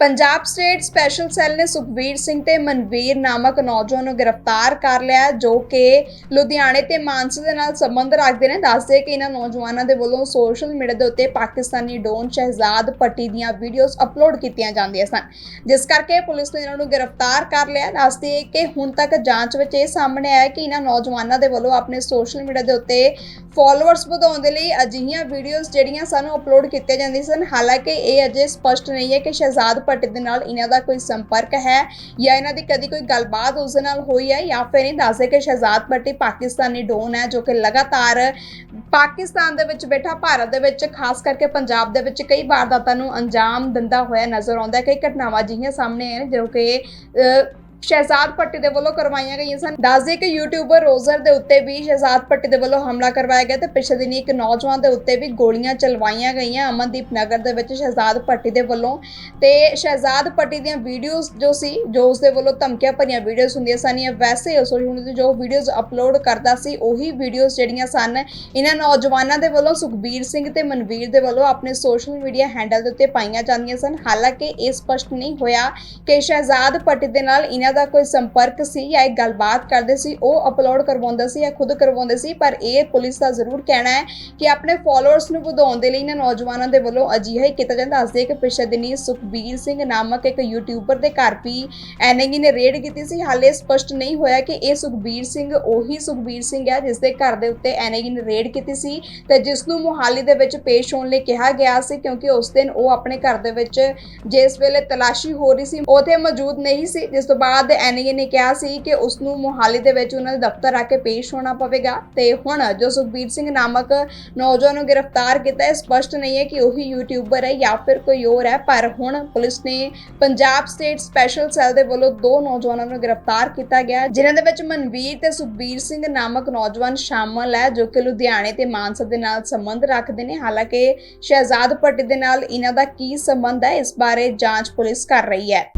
Punjab state special cell ਨੇ ਸੁਖਵੀਰ ਸਿੰਘ ਤੇ ਮਨਵੀਰ ਨਾਮਕ ਨੌਜਵਾਨ ਨੂੰ ਗ੍ਰਿਫਤਾਰ ਕਰ ਲਿਆ ਜੋ ਕਿ ਲੁਧਿਆਣੇ ਤੇ ਮਾਨਸਾ ਦੇ ਨਾਲ ਸੰਬੰਧ ਰੱਖਦੇ ਨੇ। ਦੱਸਦੇ ਕਿ ਇਹਨਾਂ ਨੌਜਵਾਨਾਂ ਦੇ ਵੱਲੋਂ ਸੋਸ਼ਲ ਮੀਡੀਆ ਦੇ ਉੱਤੇ ਪਾਕਿਸਤਾਨੀ ਡੋਨ ਸ਼ਹਿਜ਼ਾਦ ਪੱਟੀ ਦੀਆਂ ਵੀਡੀਓਜ਼ ਅਪਲੋਡ ਕੀਤੀਆਂ ਜਾਂਦੀਆਂ ਸਨ। ਜਿਸ ਕਰਕੇ ਪੁਲਿਸ ਨੇ ਇਹਨਾਂ ਨੂੰ ਗ੍ਰਿਫਤਾਰ ਕਰ ਲਿਆ ਦੱਸਦੇ ਹੈ ਕਿ ਹੁਣ ਤੱਕ ਜਾਂਚ ਵਿੱਚ ਇਹ ਸਾਹਮਣੇ ਆਇਆ ਕਿ ਇਹਨਾਂ ਨੌਜਵਾਨਾਂ ਦੇ ਵੱਲੋਂ ਆਪਣੇ ਸੋਸ਼ਲ ਮੀਡੀਆ ਦੇ ਉੱਤੇ ਫਾਲੋਅਰਸ ਵਧਾਉਣ ਦੇ ਲਈ ਅਜਿਹੀਆਂ ਵੀਡੀਓਜ਼ ਜਿਹੜੀਆਂ ਸਾਨੂੰ ਅਪਲੋਡ ਕੀਤੀਆਂ ਜਾਂਦੀਆਂ ਸਨ। ਹਾਲਾਂਕਿ ਇਹ ਅਜੇ ਸਪਸ਼ਟ ਨਹੀਂ ਹੈ ਕਿ ਸ਼ਹਿਜ਼ਾਦ ਭੱਟ ਦੇ ਨਾਲ ਇਹਨਾਂ ਦਾ ਕੋਈ ਸੰਪਰਕ ਹੈ ਜਾਂ ਇਹਨਾਂ ਦੀ ਕਦੀ ਕੋਈ ਗੱਲਬਾਤ ਉਸ ਨਾਲ ਹੋਈ ਹੈ ਜਾਂ ਫਿਰ ਇਹ ਦੱਸਦੇ ਕਿ ਸ਼ਹਿਜ਼ਾਦ ਭੱਟੀ ਪਾਕਿਸਤਾਨੀ ਡੋਨ ਹੈ ਜੋ ਕਿ ਲਗਾਤਾਰ ਪਾਕਿਸਤਾਨ ਦੇ ਵਿੱਚ ਬੈਠਾ ਭਾਰਤ ਦੇ ਵਿੱਚ ਖਾਸ ਕਰਕੇ ਪੰਜਾਬ ਦੇ ਵਿੱਚ ਕਈ ਵਾਰਦਾਤਾਂ ਨੂੰ ਅੰਜਾਮ ਦਿੰਦਾ ਹੋਇਆ ਨਜ਼ਰ ਆਉਂਦਾ ਹੈ। ਕਈ ਘਟਨਾਵਾਂ ਜਿਹੀਆਂ ਸਾਹਮਣੇ ਆਈਆਂ ਜੋ ਕਿ ਅਹ, ਸ਼ਹਿਜ਼ਾਦ ਭੱਟੀ ਦੇ ਵੱਲੋਂ ਕਰਵਾਈਆਂ ਗਈਆਂ ਸਨ। ਦੱਸਦੇ ਕਿ ਯੂਟਿਊਬਰ ਰੋਜ਼ਰ ਦੇ ਉੱਤੇ ਵੀ ਸ਼ਹਿਜ਼ਾਦ ਭੱਟੀ ਦੇ ਵੱਲੋਂ ਹਮਲਾ ਕਰਵਾਇਆ ਗਿਆ ਤੇ ਪਿਛਲੇ ਦਿਨੀ ਇੱਕ ਨੌਜਵਾਨ ਦੇ ਉੱਤੇ ਵੀ ਗੋਲੀਆਂ ਚਲਵਾਈਆਂ ਗਈਆਂ। ਅਮਨਦੀਪ ਨਗਰ ਦੇ ਵਿੱਚ ਸ਼ਹਿਜ਼ਾਦ ਭੱਟੀ ਦੇ ਵੱਲੋਂ ਤੇ ਸ਼ਹਿਜ਼ਾਦ ਭੱਟੀ ਦੀਆਂ ਵੀਡੀਓਜ਼ ਜੋ ਸੀ, ਜੋ ਉਸ ਦੇ ਵੱਲੋਂ ਧਮਕੀਆਂ ਭਰੀਆਂ ਵੀਡੀਓਜ਼ ਹੁੰਦੀਆਂ ਸਨ ਜਾਂ ਵੈਸੇ ਉਸ ਨੂੰ ਜੋ ਵੀਡੀਓਜ਼ ਅਪਲੋਡ ਕਰਦਾ ਸੀ, ਉਹੀ ਵੀਡੀਓਜ਼ ਜਿਹੜੀਆਂ ਸਨ, ਇਹਨਾਂ ਨੌਜਵਾਨਾਂ ਦੇ ਵੱਲੋਂ ਸੁਖਬੀਰ ਸਿੰਘ ਤੇ ਮਨਵੀਰ ਦੇ ਵੱਲੋਂ ਆਪਣੇ ਸੋਸ਼ਲ ਮੀਡੀਆ ਹੈਂਡਲ ਦੇ ਉੱਤੇ ਪਾਈਆਂ ਜਾਂਦੀਆਂ ਸਨ। ਹਾਲਾਂਕਿ ਇਹ ਸਪਸ਼ਟ ਨਹੀਂ ਹੋਇਆ ਕਿ ਸ਼ਹਿਜ਼ਾਦ ਭੱਟੀ ਦੇ ਨਾਲ ਇਹਨਾਂ ਦਾ ਕੋਈ ਸੰਪਰਕ ਸੀ ਜਾਂ ਇਹ ਗੱਲਬਾਤ ਕਰਦੇ ਸੀ, ਉਹ ਅਪਲੋਡ ਕਰਵਾਉਂਦਾ ਸੀ ਜਾਂ ਖੁਦ ਕਰਵਾਉਂਦੇ ਸੀ, ਪਰ ਇਹ ਪੁਲਿਸ ਦਾ ਜ਼ਰੂਰ ਕਹਿਣਾ ਹੈ ਕਿ ਆਪਣੇ ਫਾਲੋਅਰਸ ਨੂੰ ਵਧਾਉਣ ਦੇ ਲਈ ਇਹਨਾਂ ਨੌਜਵਾਨਾਂ ਦੇ ਵੱਲੋਂ ਅਜਿਹਾ ਹੀ ਕੀਤਾ ਜਾਂਦਾ ਦੱਸਦੇ ਕਿ ਪਿਛਲੇ ਦਿਨੀ ਸੁਖਬੀਰ ਸਿੰਘ ਨਾਮਕ ਇੱਕ ਯੂਟਿਊਬਰ ਦੇ ਘਰ ਵੀ ਐਨਏਗੀ ਨੇ ਰੇਡ ਕੀਤੀ ਸੀ। ਹਾਲੇ ਸਪਸ਼ਟ ਨਹੀਂ ਹੋਇਆ ਕਿ ਇਹ ਸੁਖਬੀਰ ਸਿੰਘ ਉਹੀ ਸੁਖਬੀਰ ਸਿੰਘ ਹੈ ਜਿਸ ਦੇ ਘਰ ਦੇ ਉੱਤੇ ਐਨਏਗੀ ਨੇ ਰੇਡ ਕੀਤੀ ਸੀ ਤੇ ਜਿਸ ਨੂੰ ਮੁਹਾਲੀ ਦੇ ਵਿੱਚ ਪੇਸ਼ ਹੋਣ ਲਈ ਕਿਹਾ ਗਿਆ ਸੀ ਕਿਉਂਕਿ ਉਸ ਦਿਨ ਉਹ ਆਪਣੇ ਘਰ ਦੇ ਵਿੱਚ ਜਿਸ ਵੇਲੇ ਤਲਾਸ਼ੀ ਹੋ ਰਹੀ ਸੀ ਉਥੇ ਮੌਜੂਦ ਨਹੀਂ ਸੀ। ਜਿਸ ਤੋਂ ਬਾਅਦ ਐਨਏਗੀ ਨੇ ਕਿਹਾ ਸੀ ਕਿ ਉਸ ਨੂੰ ਮੁਹਾਲੀ ਦੇ ਵਿੱਚ ਉਹਨਾਂ ਦੇ ਦਫ਼ਤਰ ਆ ਕੇ ਪੇਸ਼ ਹੋਣਾ ਪਵੇਗਾ। ਤੇ ਹੁਣ ਜੋ ਸੁਖਬੀਰ ਸਿੰਘ ਨਾਮਕ ਨੌਜਵਾਨ ਨੂੰ ਗ੍ਰਿਫਤਾਰ ਕੀਤਾ ਹੈ ਸਪਸ਼ਟ ਨਹੀਂ ਹੈ ਕਿ ਉਹੀ ਯੂਟਿਊਬਰ ਹੈ ਜਾਂ ਫਿਰ ਕੋਈ ਹੋਰ ਹੈ, ਪਰ ਹੁਣ ਪੁਲਿਸ ਨੇ ਪੰਜਾਬ ਸਟੇਟ ਸਪੈਸ਼ਲ ਸੈੱਲ ਦੇ ਵੱਲੋਂ ਦੋ ਨੌਜਵਾਨਾਂ ਨੂੰ ਗ੍ਰਿਫਤਾਰ ਕੀਤਾ ਗਿਆ ਜਿਨ੍ਹਾਂ ਦੇ ਵਿੱਚ ਮਨਵੀਰ ਤੇ ਸੁਖਬੀਰ ਸਿੰਘ ਨਾਮਕ ਨੌਜਵਾਨ ਸ਼ਾਮਲ ਹੈ, ਜੋ ਕਿ ਲੁਧਿਆਣੇ ਤੇ ਮਾਨਸਾ ਦੇ ਨਾਲ ਸੰਬੰਧ ਰੱਖਦੇ ਨੇ। ਹਾਲਾਂਕਿ ਸ਼ਹਿਜ਼ਾਦ ਭੱਟੀ ਦੇ ਨਾਲ ਇਹਨਾਂ ਦਾ ਕੀ ਸੰਬੰਧ ਹੈ, ਇਸ ਬਾਰੇ ਜਾਂਚ ਪੁਲਿਸ ਕਰ ਰਹੀ ਹੈ।